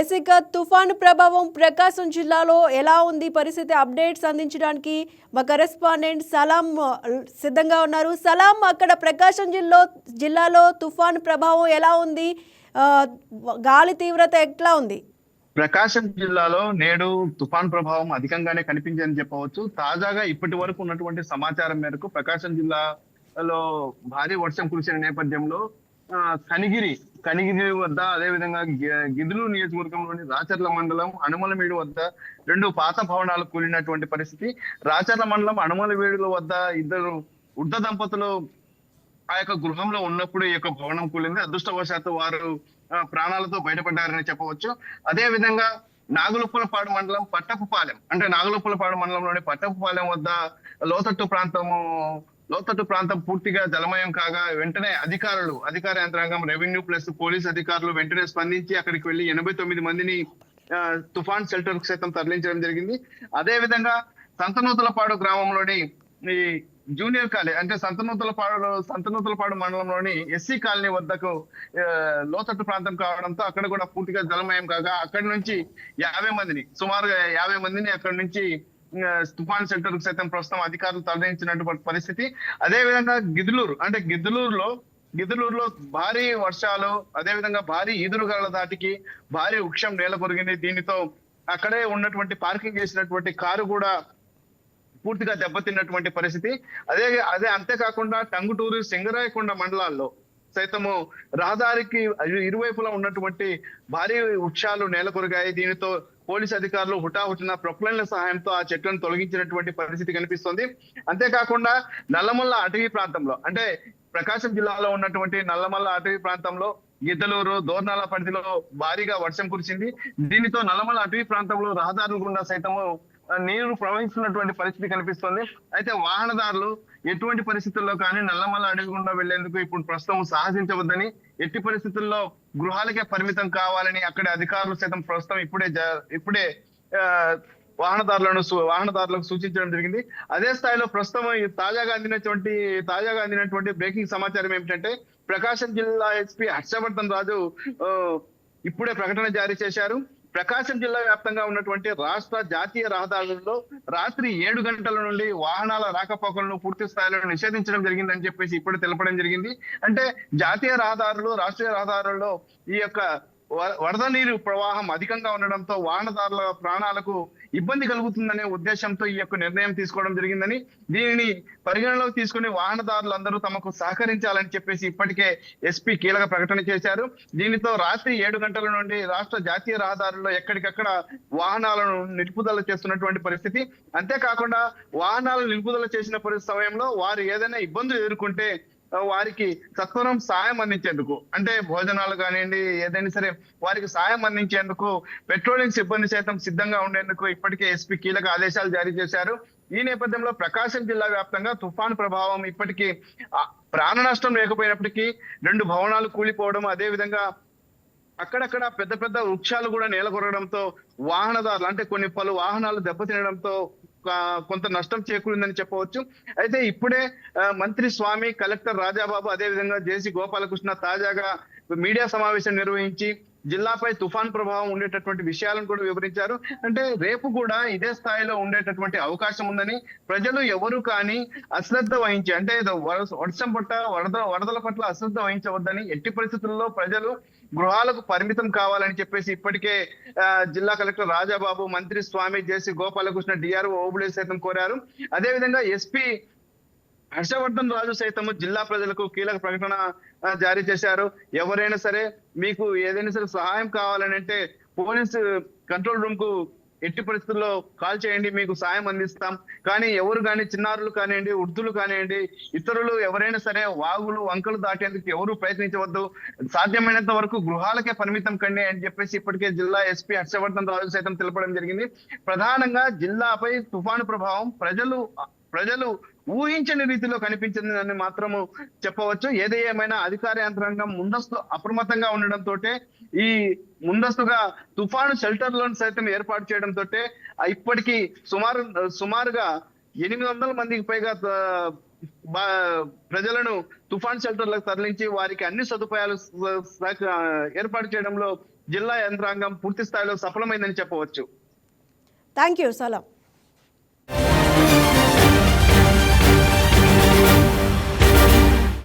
Yes తుఫాను ప్రభావం ప్రకాశం జిల్లాలో ఎలా ఉంది? పరిస్థితి అప్డేట్స్ అందించడానికి మా కరెస్పాండెంట్ సలాం సిద్ధంగా ఉన్నారు. సలాం అక్కడ ప్రకాశం జిల్లా జిల్లాలో తుఫాను ప్రభావం ఎలా ఉంది? గాలి తీవ్రత ఎట్లా ఉంది? ప్రకాశం జిల్లాలో నేడు తుఫాన్ ప్రభావం అధికంగానే కనిపించిందని చెప్పవచ్చు. తాజాగా ఇప్పటి వరకు ఉన్నటువంటి సమాచారం మేరకు ప్రకాశం జిల్లాలో భారీ వర్షం కురిసిన నేపథ్యంలో కనిగిరి కనిగిరి వద్ద అదేవిధంగా గి- గిదులు నియోజకవర్గంలోని రాచర్ల మండలం అనుమలమేడు వద్ద రెండు పాత భవనాలు కూలినటువంటి పరిస్థితి. రాచర్ల మండలం అనుమలమేడుల వద్ద ఇద్దరు వృద్ధ దంపతులు ఆ యొక్క గృహంలో ఉన్నప్పుడు ఈ యొక్క భవనం కూలింది. అదృష్టవశాత్తు వారు ప్రాణాలతో బయటపడ్డారని చెప్పవచ్చు. అదే విధంగా నాగులుప్పలపాడు మండలం పట్టపుపాలెం అంటే నాగులుప్పలపాడు మండలంలోని పట్టపుపాలెం వద్ద లోతట్టు ప్రాంతము లోతట్టు ప్రాంతం పూర్తిగా జలమయం కాగా వెంటనే అధికారులు అధికార యంత్రాంగం రెవెన్యూ ప్లస్ పోలీస్ అధికారులు వెంటనే స్పందించి అక్కడికి వెళ్ళి ఎనభై తొమ్మిది మందిని తుఫాన్ షెల్టర్ సైతం తరలించడం జరిగింది. అదే విధంగా సంతనూతలపాడు గ్రామంలోని ఈ జూనియర్ కాలేజ్ అంటే సంతనూతలపాడు సంతనూతలపాడు మండలంలోని ఎస్సీ కాలనీ వద్దకు లోతట్టు ప్రాంతం కావడంతో అక్కడ కూడా పూర్తిగా జలమయం కాగా అక్కడి నుంచి యాభై మందిని సుమారుగా యాభై మందిని అక్కడి నుంచి తుఫాన్ సెంటర్కు సైతం ప్రస్తుతం అధికారులు తరలించినటువంటి పరిస్థితి. అదే విధంగా గిద్దులూరు అంటే గిద్దలూరులో గిద్దలూరులో భారీ వర్షాలు అదే విధంగా భారీ ఈదురుగాల దాటికి భారీ వృక్షం నేల కొరిగింది. దీనితో అక్కడే ఉన్నటువంటి పార్కింగ్ చేసినటువంటి కారు కూడా పూర్తిగా దెబ్బతిన్నటువంటి పరిస్థితి. అదే అదే అంతేకాకుండా టంగుటూరు సింగరాయకొండ మండలాల్లో సైతము రహదారికి ఇరువైపులా ఉన్నటువంటి భారీ వృక్షాలు నేలకొరిగాయి. దీనితో పోలీస్ అధికారులు హుటాహుటిన ప్రొక్లైన్ల సహాయంతో ఆ చెట్లను తొలగించినటువంటి పరిస్థితి కనిపిస్తుంది. అంతేకాకుండా నల్లమల్ల అటవీ ప్రాంతంలో అంటే ప్రకాశం జిల్లాలో ఉన్నటువంటి నల్లమల్ల అటవీ ప్రాంతంలో గిద్దలూరు దోర్నాల పరిధిలో భారీగా వర్షం కురిసింది. దీనితో నల్లమల్ల అటవీ ప్రాంతంలో రహదారుల గుండా సైతము నీరు ప్రవహిస్తున్నటువంటి పరిస్థితి కనిపిస్తుంది. అయితే వాహనదారులు ఎటువంటి పరిస్థితుల్లో కానీ నల్లమల్ల అడవి గుండా వెళ్ళేందుకు ఇప్పుడు ప్రస్తుతం సాహసించవద్దని ఎట్టి పరిస్థితుల్లో గృహాలకే పరిమితం కావాలని అక్కడ అధికారులు సైతం ప్రస్తుతం ఇప్పుడే జ- ఇప్పుడే ఆ, వాహనదారులను వాహనదారులకు సూచించడం జరిగింది. అదే స్థాయిలో ప్రస్తుతం తాజాగా అందినటువంటి తాజాగా అందినటువంటి బ్రేకింగ్ సమాచారం ఏమిటంటే ప్రకాశం జిల్లా ఎస్పీ హర్షవర్ధన్ రాజు ఇప్పుడే ప్రకటన జారీ చేశారు. ప్రకాశం జిల్లా వ్యాప్తంగా ఉన్నటువంటి రాష్ట్ర జాతీయ రహదారులలో రాత్రి ఏడు గంటల నుండి వాహనాల రాకపోకలను పూర్తి స్థాయిలో నిషేధించడం జరిగిందని చెప్పేసి ఇప్పుడు తెలపడం జరిగింది. అంటే జాతీయ రహదారులు రాష్ట్రీయ రహదారుల్లో ఈ యొక్క వ- వరద నీరు ప్రవాహం అధికంగా ఉండడంతో వాహనదారుల ప్రాణాలకు ఇబ్బంది కలుగుతుందనే ఉద్దేశంతో ఈ యొక్క నిర్ణయం తీసుకోవడం జరిగిందని దీనిని పరిగణలోకి తీసుకుని వాహనదారులందరూ తమకు సహకరించాలని చెప్పేసి ఇప్పటికే ఎస్పీ కీలక ప్రకటన చేశారు. దీనితో రాత్రి ఏడు గంటల నుండి రాష్ట్ర జాతీయ రహదారుల్లో ఎక్కడికక్కడ వాహనాలను నిలుపుదల చేస్తున్నటువంటి పరిస్థితి. అంతేకాకుండా వాహనాలు నిలుపుదల చేసిన సమయంలో వారు ఏదైనా ఇబ్బందులు ఎదుర్కొంటే వారికి సత్వరం సాయం అందించేందుకు అంటే భోజనాలు కానివ్వండి ఏదైనా సరే వారికి సాయం అందించేందుకు పెట్రోలింగ్ సిబ్బంది సైతం సిద్ధంగా ఉండేందుకు ఇప్పటికే ఎస్పీ కీలక ఆదేశాలు జారీ చేశారు. ఈ నేపథ్యంలో ప్రకాశం జిల్లా వ్యాప్తంగా తుఫాన్ ప్రభావం ఇప్పటికీ ఆ, ప్రాణ నష్టం లేకపోయినప్పటికీ రెండు భవనాలు కూలిపోవడం అదే విధంగా అక్కడక్కడ పెద్ద పెద్ద వృక్షాలు కూడా నేలకొరగడంతో వాహనదారులు అంటే కొన్ని పలు వాహనాలు దెబ్బతినడంతో కొంత నష్టం చేకూరిందని చెప్పవచ్చు. అయితే ఇప్పుడే ఆ, మంత్రి స్వామి కలెక్టర్ రాజాబాబు అదే విధంగా జేసీ గోపాలకృష్ణ తాజాగా మీడియా సమావేశం నిర్వహించి జిల్లాపై తుఫాన్ ప్రభావం ఉండేటటువంటి విషయాలను కూడా వివరించారు. అంటే రేపు కూడా ఇదే స్థాయిలో ఉండేటటువంటి అవకాశం ఉందని ప్రజలు ఎవరు కానీ అశ్రద్ధ వహించి అంటే వర్షం పట్ల వరద వరదల పట్ల అశ్రద్ధ వహించవద్దని ఎట్టి పరిస్థితుల్లో ప్రజలు గృహాలకు పరిమితం కావాలని చెప్పేసి ఇప్పటికే జిల్లా కలెక్టర్ రాజాబాబు మంత్రి స్వామి జేసీ గోపాలకృష్ణ డిఆర్ఓ ఓబులే సైతం కోరారు. అదే విధంగా ఎస్పీ హర్షవర్ధన్ రాజు సైతము జిల్లా ప్రజలకు కీలక ప్రకటన జారీ చేశారు. ఎవరైనా సరే మీకు ఏదైనా సరే సహాయం కావాలని అంటే పోలీస్ కంట్రోల్ రూమ్కు ఎట్టి పరిస్థితుల్లో కాల్ చేయండి మీకు సాయం అందిస్తాం. కానీ ఎవరు కానీ చిన్నారులు కానివ్వండి వృద్ధులు కానివ్వండి ఇతరులు ఎవరైనా సరే వాగులు వంకలు దాటేందుకు ఎవరు ప్రయత్నించవద్దు. సాధ్యమైనంత వరకు గృహాలకే పరిమితం కండి అని చెప్పేసి ఇప్పటికే జిల్లా ఎస్పీ హర్షవర్ధన్ రాజు సైతం తెలపడం జరిగింది. ప్రధానంగా జిల్లాపై తుఫాను ప్రభావం ప్రజలు ప్రజలు ఊహించని రీతిలో కనిపించిందని మాత్రము చెప్పవచ్చు. ఏది ఏమైనా అధికార యంత్రాంగం ముందస్తు అప్రమత్తంగా ఉండడంతో ఈ ముందస్తుగా తుఫాను షెల్టర్లను సైతం ఏర్పాటు చేయడంతో ఇప్పటికీ సుమారు సుమారుగా ఎనిమిది వందల మందికి పైగా ప్రజలను తుఫాన్ షెల్టర్లకు తరలించి వారికి అన్ని సదుపాయాలు ఏర్పాటు చేయడంలో జిల్లా యంత్రాంగం పూర్తి స్థాయిలో సఫలమైందని చెప్పవచ్చు. Thank you Salam